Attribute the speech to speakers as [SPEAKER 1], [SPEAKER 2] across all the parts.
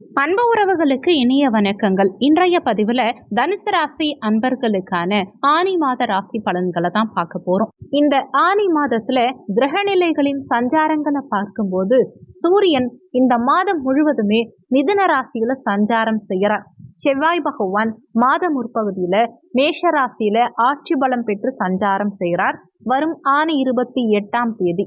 [SPEAKER 1] அன்பு உறவுகளுக்கு இனிய வணக்கங்கள். இன்றைய பதிவுல தனுசு ராசி அன்பர்களுக்கான ஆனி மாத ராசி பலன்களை தான் பார்க்க போறோம். இந்த ஆனி மாதத்துல கிரகநிலைகளின் சஞ்சாரங்களை பார்க்கும்போது சூரியன் இந்த மாதம் முழுவதுமே மிதுன ராசியில சஞ்சாரம் செய்யறார். செவ்வாய் பகவான் மாத முற்பகுதியில மேஷ ராசியில ஆட்சி பலம் பெற்று சஞ்சாரம் செய்கிறார் வரும் ஆணி இருபத்தி எட்டாம் தேதி.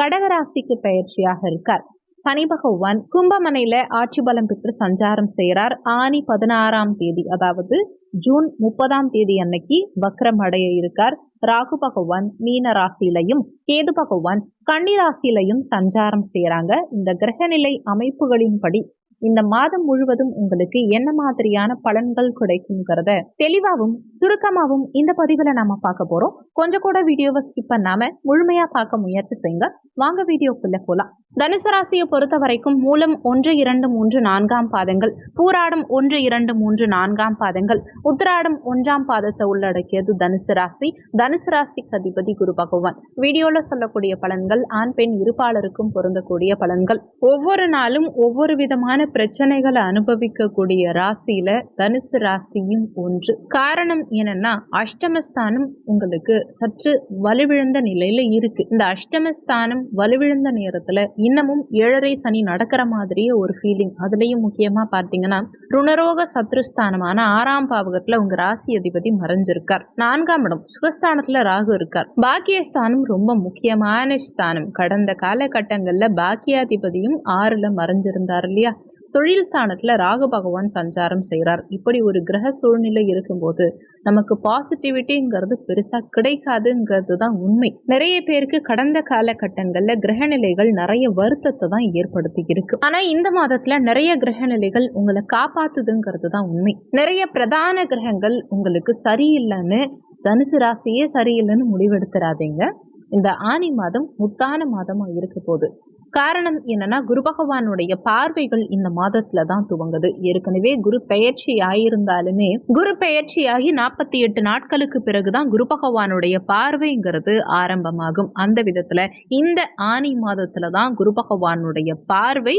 [SPEAKER 1] கடகராசிக்கு பயிற்சியாக இருக்கார். சனி பகவான் கும்பமனையில ஆட்சி பலம் பெற்று சஞ்சாரம் செய்கிறார். ஆனி பதினாறாம் தேதி அதாவது ஜூன் முப்பதாம் தேதி அன்னைக்கு வக்ரம் அடைய இருக்கார். ராகு பகவான் மீன ராசியிலையும் கேது பகவான் கன்னி ராசியிலையும் சஞ்சாரம் செய்யறாங்க இந்த கிரகநிலை அமைப்புகளின்படி இந்த மாதம் முழுவதும் உங்களுக்கு என்ன மாதிரியான பலன்கள் கிடைக்குங்கிறத தெளிவாகவும் சுருக்கமாகவும் இந்த பதிவுல நாம பார்க்க போறோம். கொஞ்சம் கூட வீடியோவை ஸ்கிப் பண்ணாம முழுமையா பார்க்க முயற்சி செய்யுங்க. வாங்க வீடியோக்குள்ள போலாம். தனுசு ராசியை பொறுத்த வரைக்கும் மூலம் ஒன்று இரண்டு மூன்று நான்காம் பாதங்கள். பூராடம் ஒன்று இரண்டு மூன்று நான்காம் பாதங்கள். உத்திராடம் ஒன்றாம் பாதத்தை உள்ளடக்கியது தனுசு ராசி. தனுசு ராசிக்கு அதிபதி குரு பகவான். வீடியோல சொல்லக்கூடிய பலன்கள் ஆண் பெண் இருப்பாளருக்கும் பொருந்தக்கூடிய பலன்கள். ஒவ்வொரு நாளும் ஒவ்வொரு விதமான பிரச்சனைகளை அனுபவிக்கக்கூடிய ராசியில தனுசு ராசியும் ஒன்று. காரணம் என்னன்னா அஷ்டமஸ்தானம் உங்களுக்கு சற்று வலுவிழந்த நிலையில இருக்கு. இந்த அஷ்டமஸ்தானம் வலுவிழந்த நேரத்துல இன்னமும் ஏழரை சனி நடக்கிற மாதிரியே ஒரு ஃபீலிங் அதுலயும் முக்கியமா பாத்தீங்கன்னா ருணரோக சத்ருஸ்தானமான ஆறாம் பாவகத்துல உங்க ராசி அதிபதி மறைஞ்சிருக்கார். நான்காம் இடம் சுகஸ்தானத்துல ராகு இருக்கார். பாக்கியஸ்தானம் ரொம்ப முக்கியமான ஸ்தானம். கடந்த காலகட்டங்கள்ல பாக்கியாதிபதியும் ஆறுல மறைஞ்சிருந்தார் இல்லையா? தொழில் ஸ்தானத்துல ராகு பகவான் சஞ்சாரம் செய்கிறார் இப்படி ஒரு கிரக சூழ்நிலை இருக்கும்போது நமக்கு பாசிட்டிவிட்டிங்கிறது பெருசா கிடைக்காதுங்கிறது தான் உண்மை. நிறைய பேருக்கு கடந்த காலகட்டங்கள்ல கிரகநிலைகள் நிறைய வருத்தத்தை தான் ஏற்படுத்தி இருக்கு ஆனா இந்த மாதத்துல நிறைய கிரகநிலைகள் உங்களை காப்பாத்துதுங்கிறது தான் உண்மை. நிறைய பிரதான கிரகங்கள் உங்களுக்கு சரியில்லைன்னு தனுசு ராசியே சரியில்லைன்னு முடிவெடுத்துறாதீங்க. இந்த ஆனி மாதம் முத்தான மாதமா இருக்க போகுது. காரணம் என்னன்னா குரு பகவானுடைய பார்வைகள் இந்த மாதத்துல தான் துவங்குது. ஏற்கனவே குரு பெயர்ச்சி ஆயிருந்தாலுமே குரு பெயர்ச்சியாகி நாற்பத்தி எட்டு நாட்களுக்கு பிறகுதான் குரு பகவானுடைய பார்வைங்கிறது ஆரம்பமாகும். அந்த விதத்துல இந்த ஆனி மாதத்துல தான் குரு பகவானுடைய பார்வை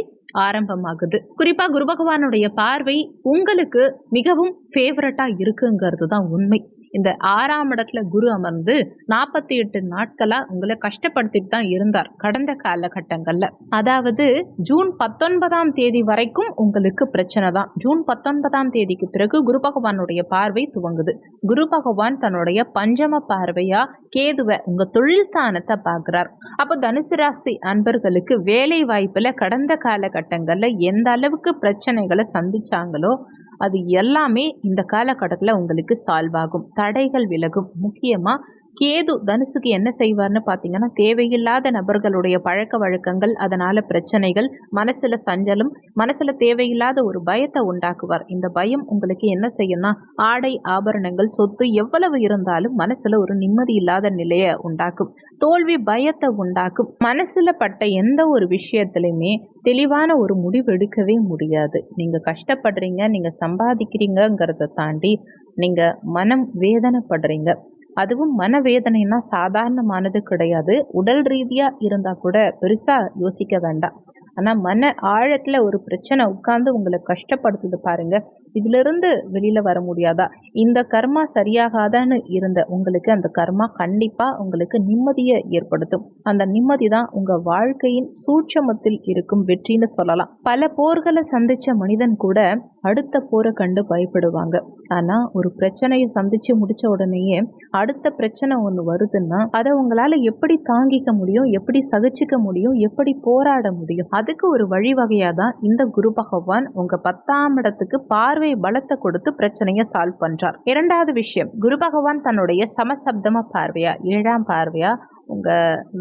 [SPEAKER 1] ஆரம்பமாகுது. குறிப்பா குரு பகவானுடைய பார்வை உங்களுக்கு மிகவும் ஃபேவரட்டா இருக்குங்கிறது தான் உண்மை. இந்த ஆறாம் இடத்துல குரு அமர்ந்து நாற்பத்தி எட்டு நாட்களா உங்களை கஷ்டப்படுத்திட்டு தான் இருந்தார் கடந்த காலகட்டங்கள்ல. அதாவது ஜூன் பத்தொன்பதாம் தேதி வரைக்கும் உங்களுக்கு பிரச்சனை தான். ஜூன் பத்தொன்பதாம் தேதிக்கு பிறகு குரு பகவானுடைய பார்வை துவங்குது. குரு பகவான் தன்னுடைய பஞ்சம பார்வையா கேதுவை உங்க தொழில் ஸ்தானத்தை பார்க்கிறார். அப்போ தனுசு ராசி அன்பர்களுக்கு வேலை வாய்ப்புல கடந்த காலகட்டங்கள்ல எந்த அளவுக்கு பிரச்சனைகளை சந்திச்சாங்களோ அது எல்லாமே இந்த காலகட்டத்தில் உங்களுக்கு சால்வ் ஆகும். தடைகள் விலகும். முக்கியமாக கேது தனுசுக்கு என்ன செய்வார்னு பார்த்தீங்கன்னா தேவையில்லாத நபர்களுடைய பழக்க வழக்கங்கள் அதனால பிரச்சனைகள் மனசுல சஞ்சலம் மனசுல தேவையில்லாத ஒரு பயத்தை உண்டாக்குவார். இந்த பயம் உங்களுக்கு என்ன செய்யும்னா ஆடை ஆபரணங்கள் சொத்து எவ்வளவு இருந்தாலும் மனசுல ஒரு நிம்மதி இல்லாத நிலையை உண்டாக்கும். தோல்வி பயத்தை உண்டாக்கும். மனசுல பட்ட எந்த ஒரு விஷயத்திலையுமே தெளிவான ஒரு முடிவு எடுக்கவே முடியாது. நீங்க கஷ்டப்படுறீங்க நீங்க சம்பாதிக்கிறீங்கிறத தாண்டி நீங்க மனம் வேதனைப்படுறீங்க. அதுவும் மனவேதனைனா சாதாரணமானது கிடையாது. உடல் ரீதியாக இருந்தால் கூட பெருசாக யோசிக்க வேண்டாம். ஆனால் மன ஆழத்தில் ஒரு பிரச்சனை உட்கார்ந்து உங்களை கஷ்டப்படுத்துது பாருங்க. இதிலிருந்து வெளியில் வர முடியாதா? இந்த கர்மா சரியாகாதான்னு இருந்த உங்களுக்கு அந்த கர்மா கண்டிப்பாக உங்களுக்கு நிம்மதியை ஏற்படுத்தும். அந்த நிம்மதி தான் உங்கள் வாழ்க்கையின் சூட்சமத்தில் இருக்கும் வெற்றின்னு சொல்லலாம். பல போர்களை சந்திச்ச மனிதன் கூட அடுத்த போரை கண்டு பயப்படுவாங்க. ஆனால் ஒரு பிரச்சனையை சந்திச்சு முடிச்ச உடனேயே அடுத்த பிரச்சனை ஒன்று வருதுன்னா அதை உங்களால் எப்படி தாங்கிக்க முடியும் எப்படி சகிச்சுக்க முடியும் எப்படி போராட முடியும்? அதுக்கு ஒரு வழிவகையாக தான் இந்த குரு பகவான் உங்கள் பத்தாம் இடத்துக்கு பார்வை பலத்தை கொடுத்து பிரச்சனையை சால்வ் பண்ணுறார் இரண்டாவது விஷயம் குரு பகவான் தன்னுடைய சமசப்தம பார்வையா ஏழாம் பார்வையா உங்க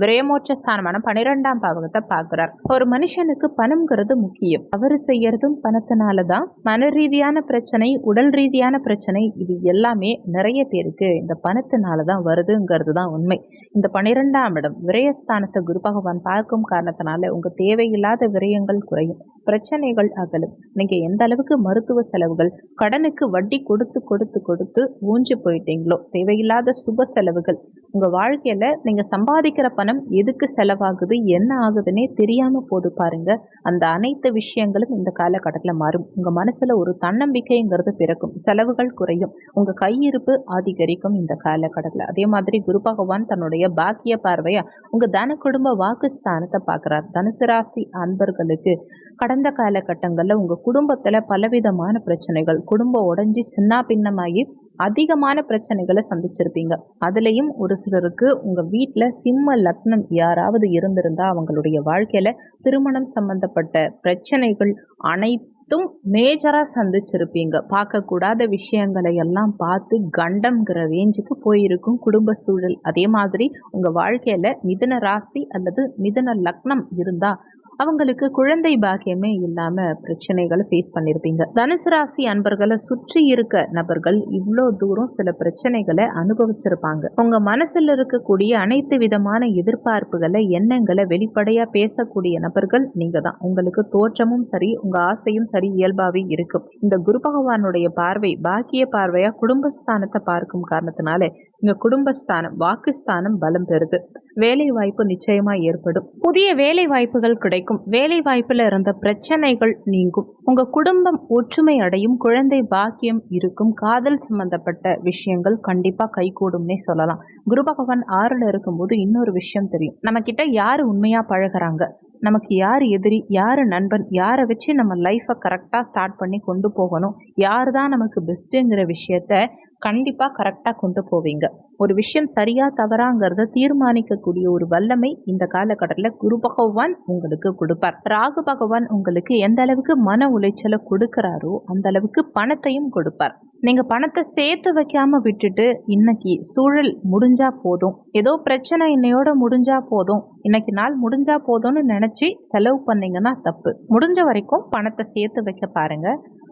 [SPEAKER 1] விரயமோட்ச ஸ்தானமான பன்னிரெண்டாம் பாவகத்தை பார்க்குறார். ஒரு மனுஷனுக்கு பணம்ங்கிறது முக்கியம். அவர் செய்யறதும் பணத்தினால தான் மன ரீதியான பிரச்சனை உடல் ரீதியான பிரச்சனை இது எல்லாமே நிறைய பேருக்கு இந்த பணத்தினால தான் வருதுங்கிறது தான் உண்மை. இந்த பன்னிரெண்டாம் இடம் விரயஸ்தானத்தை குரு பகவான் பார்க்கும் காரணத்தினால உங்க தேவையில்லாத விரயங்கள் குறையும். பிரச்சனைகள் அகலும். நீங்க எந்த அளவுக்கு மருத்துவ செலவுகள் கடனுக்கு வட்டி கொடுத்து கொடுத்து கொடுத்து ஊஞ்சி போயிட்டீங்களோ தேவையில்லாத சுப செலவுகள் உங்கள் வாழ்க்கையில் நீங்கள் சம்பாதிக்கிற பணம் எதுக்கு செலவாகுது என்ன ஆகுதுன்னே தெரியாமல் போது பாருங்க. அந்த அனைத்து விஷயங்களும் இந்த காலகட்டத்தில் மாறும். உங்கள் மனசில் ஒரு தன்னம்பிக்கைங்கிறது பிறக்கும். செலவுகள் குறையும். உங்கள் கையிருப்பு அதிகரிக்கும் இந்த காலகட்டத்தில். அதே மாதிரி குரு பகவான் தன்னுடைய பாக்கிய பார்வையாக உங்கள் தன குடும்ப வாக்குஸ்தானத்தை பார்க்குறார். தனுசு ராசி அன்பர்களுக்கு கடந்த காலகட்டங்களில் உங்கள் குடும்பத்தில் பலவிதமான பிரச்சனைகள். குடும்பம் உடஞ்சி சின்ன பின்னமாகி அதிகமான பிரச்சனைகளை சந்திச்சிருப்பீங்க. அதுலேயும் ஒரு சிலருக்கு உங்க வீட்டில் சிம்ம லக்னம் யாராவது இருந்திருந்தா அவங்களுடைய வாழ்க்கையில திருமணம் சம்பந்தப்பட்ட பிரச்சனைகள் அனைத்தும் மேஜரா சந்திச்சிருப்பீங்க. பார்க்கக்கூடாத விஷயங்களை எல்லாம் பார்த்து கண்டம்ங்கிற ரேஞ்சுக்கு போயிருக்கும் குடும்ப சூழல். அதே மாதிரி உங்க வாழ்க்கையில மிதுன ராசி அல்லது மிதுன லக்னம் இருந்தா அவங்களுக்கு குழந்தை பாக்கியமே இல்லாம பிரச்சனைகளை ஃபேஸ் பண்ணியிருப்பீங்க தனுசு ராசி அன்பர்களை சுற்றி இருக்க நபர்கள் இவ்வளோ தூரம் சில பிரச்சனைகளை அனுபவிச்சிருப்பாங்க. உங்க மனசுல இருக்கக்கூடிய அனைத்து விதமான எதிர்பார்ப்புகளை எண்ணங்களை வெளிப்படையா பேசக்கூடிய நபர்கள் நீங்க தான். உங்களுக்கு தோற்றமும் சரி உங்க ஆசையும் சரி இயல்பாவே இருக்கும். இந்த குரு பகவானுடைய பார்வை பாக்கிய பார்வையா குடும்பஸ்தானத்தை பார்க்கும் காரணத்தினால இங்க குடும்பஸ்தானம் வாக்குஸ்தானம் பலம் பெறுது. வேலை வாய்ப்பு நிச்சயமா ஏற்படும். புதிய வேலை வாய்ப்புகள் கிடைக்கும். வேலை வாய்ப்புல இருந்த பிரச்சனைகள் நீங்கும். உங்க குடும்பம் ஒற்றுமை அடையும் குழந்தை பாக்கியம் இருக்கும் காதல் சம்பந்தப்பட்ட விஷயங்கள் கண்டிப்பா கைகூடும்னே சொல்லலாம். குரு பகவான் ஆறுல இருக்கும்போது இன்னொரு விஷயம் தெரியும். நம்ம கிட்ட யாரு உண்மையா பழகுறாங்க? நமக்கு யார் எதிரி யார் நண்பன் யாரை வச்சு நம்ம லைஃப்பை கரெக்டாக ஸ்டார்ட் பண்ணி கொண்டு போகணும்? யார் தான் நமக்கு பெஸ்ட்டுங்கிற விஷயத்த கண்டிப்பாக கரெக்டாக கொண்டு போவீங்க. ஒரு விஷயம் சரியா தவறாங்கிறத தீர்மானிக்கக்கூடிய ஒரு வல்லமை இந்த காலகட்டத்தில் குரு பகவான் உங்களுக்கு கொடுப்பார். ராகு பகவான் உங்களுக்கு எந்த அளவுக்கு மன உளைச்சலை கொடுக்கிறாரோ அந்த அளவுக்கு பணத்தையும் கொடுப்பார். நீங்க பணத்தை சேர்த்து வைக்காம விட்டுட்டு இன்னைக்கு சூழல் முடிஞ்சா போதும். ஏதோ பிரச்சனை இன்னையோட முடிஞ்சா போதும். இன்னைக்கு நாள் முடிஞ்சா போதும்னு நினைச்சு செலவு பண்ணீங்கன்னா தப்பு. முடிஞ்ச வரைக்கும் பணத்தை சேர்த்து வைக்க பாருங்க.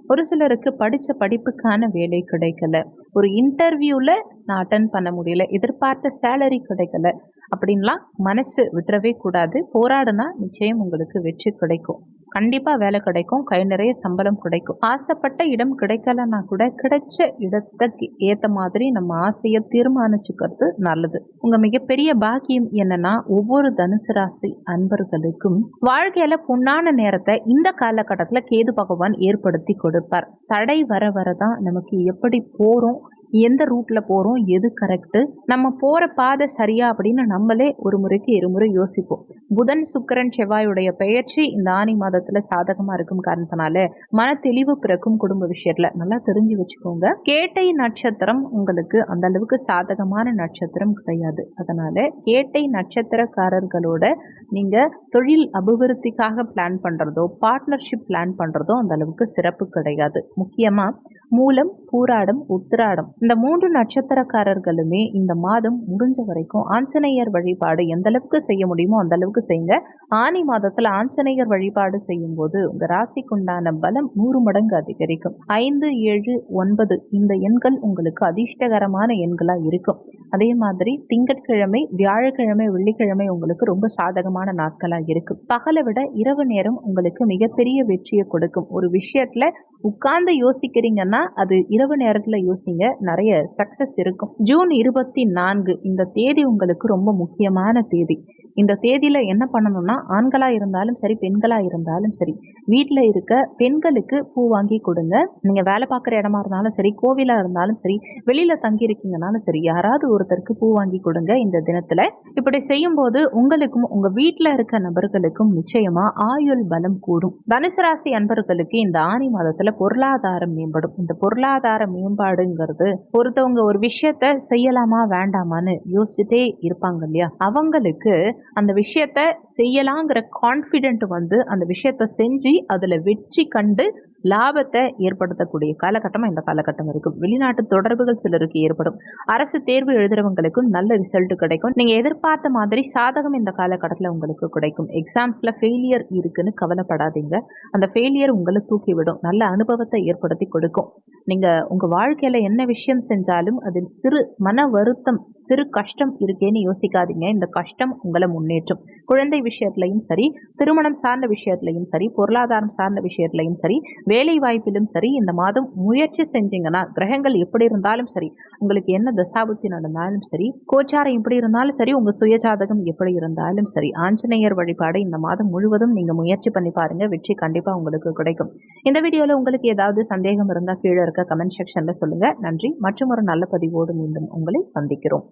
[SPEAKER 1] ஒரு சிலருக்கு படித்த படிப்புக்கான வேலை கிடைக்கல. ஒரு இன்டர்வியூவில் நான் அட்டன் பண்ண முடியல. எதிர்பார்த்த சேலரி கிடைக்கல. அப்படின்லாம் மனசு விட்டுறவே கூடாது. போராடுனா நிச்சயம் உங்களுக்கு வெற்றி கிடைக்கும். கண்டிப்பாக வேலை கிடைக்கும். கை நிறைய சம்பளம் கிடைக்கும். ஆசைப்பட்ட இடம் கிடைக்கலன்னா கூட கிடைச்ச இடத்துக்கு ஏற்ற மாதிரி நம்ம ஆசையை தீர்மானிச்சுக்கிறது நல்லது. உங்கள் மிகப்பெரிய பாக்கியம் என்னன்னா ஒவ்வொரு தனுசு ராசி அன்பர்களுக்கும் வாழ்க்கையில் பொன்னான நேரத்தை இந்த காலகட்டத்தில் கேது பகவான் ஏற்படுத்தி கொடுப்பார். தடை வர வரதான் நமக்கு எப்படி போகிறோம் எந்த ரூட்ல போறோம் எது கரெக்டு நம்ம போற பாதை சரியா அப்படின்னு நம்மளே ஒரு முறைக்கு இருமுறை யோசிப்போம். புதன் சுக்கரன் செவ்வாயுடைய பெயர்ச்சி இந்த ஆணி மாதத்துல சாதகமா இருக்கும் காரணத்தினால மன தெளிவு பிறக்கும் குடும்ப விஷயத்துல. நல்லா தெரிஞ்சு வச்சுக்கோங்க. கேட்டை நட்சத்திரம் உங்களுக்கு அந்த அளவுக்கு சாதகமான நட்சத்திரம் கிடையாது. அதனால கேட்டை நட்சத்திரக்காரர்களோட நீங்க தொழில் அபிவிருத்திக்காக பிளான் பண்றதோ பார்ட்னர்ஷிப் பிளான் பண்றதோ அந்த அளவுக்கு சிறப்பு கிடையாது. முக்கியமா மூலம் பூராடம் உத்திராடம். இந்த மூன்று நட்சத்திரக்காரர்களுமே இந்த மாதம் முடிஞ்ச வரைக்கும் ஆஞ்சநேயர் வழிபாடு எந்த அளவுக்கு செய்ய முடியுமோ அந்த அளவுக்கு செய்யுங்க. ஆனி மாதத்துல ஆஞ்சநேயர் வழிபாடு செய்யும் போது உங்க ராசிக்குண்டான பலம் நூறு மடங்கு அதிகரிக்கும். ஐந்து ஏழு ஒன்பது இந்த எண்கள் உங்களுக்கு அதிர்ஷ்டகரமான எண்களா இருக்கும். அதே மாதிரி திங்கட்கிழமை வியாழக்கிழமை வெள்ளிக்கிழமை உங்களுக்கு ரொம்ப சாதகமான நாட்களா இருக்கும். பகலை விட இரவு நேரம் உங்களுக்கு மிகப்பெரிய வெற்றியை கொடுக்கும். ஒரு விஷயத்துல உட்கார்ந்து யோசிக்கிறீங்கன்னா அது இரவு நேரத்தில் யோசிங்க. நிறைய சக்சஸ் இருக்கும். ஜூன் இருபத்தி நான்கு இந்த தேதி உங்களுக்கு ரொம்ப முக்கியமான தேதி. இந்த தேதியில் என்ன பண்ணணும்னா ஆண்களாக இருந்தாலும் சரி பெண்களாக இருந்தாலும் சரி வீட்டில் இருக்க பெண்களுக்கு பூ வாங்கி கொடுங்க. நீங்கள் வேலை பார்க்குற இடமா இருந்தாலும் சரி கோவிலாக இருந்தாலும் சரி வெளியில் தங்கி இருக்கீங்கனாலும் சரி யாராவது ஒருத்தருக்கு பூ வாங்கி கொடுங்க இந்த தினத்தில். இப்படி செய்யும்போது உங்களுக்கும் உங்கள் வீட்டில் இருக்க நபர்களுக்கும் நிச்சயமாக ஆயுள் பலம் கூடும். தனுசு ராசி அன்பர்களுக்கு இந்த ஆணி மாதத்தில் பொருளாதாரம் மேம்படும். இந்த பொருளாதார மேம்பாடுங்கிறது ஒருத்தவங்க ஒரு விஷயத்த செய்யலாமா வேண்டாமான்னு யோசிச்சுட்டே இருப்பாங்க இல்லையா? அவங்களுக்கு அந்த விஷயத்த செய்யலாங்கிற கான்ஃபிடென்ட் வந்து அந்த விஷயத்த செஞ்சு அதில் வெற்றி கண்டு லாபத்தை ஏற்படுத்தக்கூடிய காலகட்டமாக இந்த காலகட்டம் இருக்கும் வெளிநாட்டு தொடர்புகள் சிலருக்கு ஏற்படும். அரசு தேர்வு எழுதுறவங்களுக்கும் நல்ல ரிசல்ட் கிடைக்கும். நீங்கள் எதிர்பார்த்த மாதிரி சாதகம் இந்த காலகட்டத்தில் உங்களுக்கு கிடைக்கும். எக்ஸாம்ஸில் ஃபெயிலியர் இருக்குன்னு கவலைப்படாதீங்க. அந்த ஃபெயிலியர் உங்களை தூக்கிவிடும். நல்ல அனுபவத்தை ஏற்படுத்தி கொடுக்கும். நீங்கள் உங்கள் வாழ்க்கையில் என்ன விஷயம் செஞ்சாலும் அதில் சிறு மன வருத்தம் சிறு கஷ்டம் இருக்கேன்னு யோசிக்காதீங்க. இந்த கஷ்டம் உங்களை முன்னேற்றும். குழந்தை விஷயத்துலையும் சரி திருமணம் சார்ந்த விஷயத்துலையும் சரி பொருளாதாரம் சார்ந்த விஷயத்துலையும் சரி வேலை வாய்ப்பிலும் சரி இந்த மாதம் முயற்சி செஞ்சீங்கன்னா கிரகங்கள் எப்படி இருந்தாலும் சரி உங்களுக்கு என்ன தசாபுத்தி நடந்தாலும் சரி கோச்சாரம் எப்படி இருந்தாலும் சரி உங்கள் சுயஜாதகம் எப்படி இருந்தாலும் சரி ஆஞ்சநேயர் வழிபாடு இந்த மாதம் முழுவதும் நீங்கள் முயற்சி பண்ணி பாருங்க வெற்றி கண்டிப்பாக உங்களுக்கு கிடைக்கும். இந்த வீடியோவில் உங்களுக்கு ஏதாவது சந்தேகம் இருந்தால் கீழே இருக்க கமெண்ட் செக்ஷனில் சொல்லுங்கள் நன்றி. மற்றும் ஒரு நல்ல பதிவோடு மீண்டும் உங்களை சந்திக்கிறோம்.